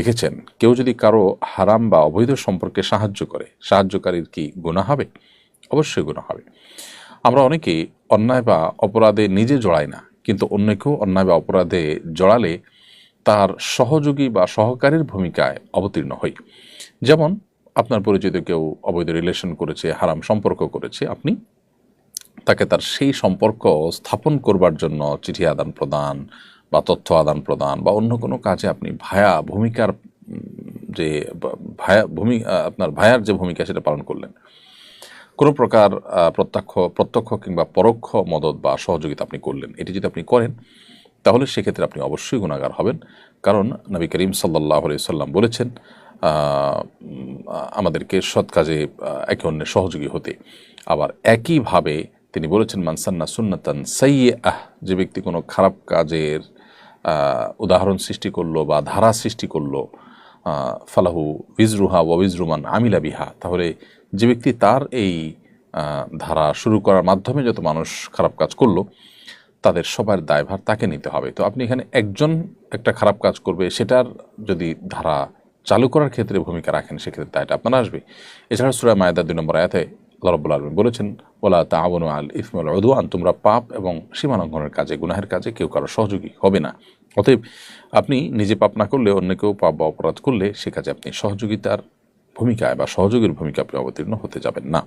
লিখেছেন, কেউ যদি কারও হারাম বা অবৈধ সম্পর্কে সাহায্য করে, সাহায্যকারীর কি গুণা হবে? অবশ্যই গুণা হবে। আমরা অনেকেই অন্যায় বা অপরাধে নিজে জড়াই না, কিন্তু অন্যকেও অন্যায় বা অপরাধে জড়ালে তার সহযোগী বা সহকারীর ভূমিকায় অবতীর্ণ হই। যেমন, আপনার পরিচিত কেউ অবৈধ রিলেশন করেছে, হারাম সম্পর্ক করেছে, আপনি তাকে তার সেই সম্পর্ক স্থাপন করবার জন্য চিঠি আদান প্রদান বা তথ্য আদান প্রদান বা অন্য কোনো কাজে আপনি ভায়া ভূমিকার, যে ভায়া ভূমি, আপনার ভায়ার যে ভূমিকা সেটা পালন করলেন। কোনো প্রকার প্রত্যক্ষ প্রত্যক্ষ কিংবা পরোক্ষ মদত বা সহযোগিতা আপনি করলেন। এটি যদি আপনি করেন, তাহলে সেক্ষেত্রে আপনি অবশ্যই গুণাগার হবেন। কারণ নবী করিম সাল্লাহ সাল্লাম বলেছেন আমাদেরকে সৎ কাজে একে অন্যের সহযোগী হতে। আবার একইভাবে তিনি বলেছেন মানসান্না সুন্নাতান সাইয়ে আহ যে ব্যক্তি কোনো খারাপ কাজের উদাহরণ সৃষ্টি করল বা ধারা সৃষ্টি করল ফালাহু বিজরুহা বিজরুমান আমিলা বিহা। তাহলে যে ব্যক্তি তার এই ধারা শুরু করার মাধ্যমে যত মানুষ খারাপ কাজ করল, তাদের সবার দায়ভার তাকে নিতে হবে। তো আপনি এখানে একজন একটা খারাপ কাজ করবে, সেটার যদি ধারা চালু করার ক্ষেত্রে ভূমিকা রাখেন, সেক্ষেত্রে দায়টা আপনার আসবে। এছাড়া সুরা মায়দা দুই নম্বর আয়াতে আল্লাহ রাব্বুল আলামিন বলেছেন ওলা তাআবুনু আল ইসমুল উদওয়ান তোমরা পাপ এবং সীমালঙ্ঘনের কাজে, গুনাহের কাজে কেউ কারও সহযোগী হবে না। অতএব আপনি নিজে পাপ না করলে অন্য কেউ পাপ বা অপরাধ করলে সে কাজে আপনি সহযোগিতার ভূমিকায় বা সহযোগীর ভূমিকা আপনি অবতীর্ণ হতে যাবেন না।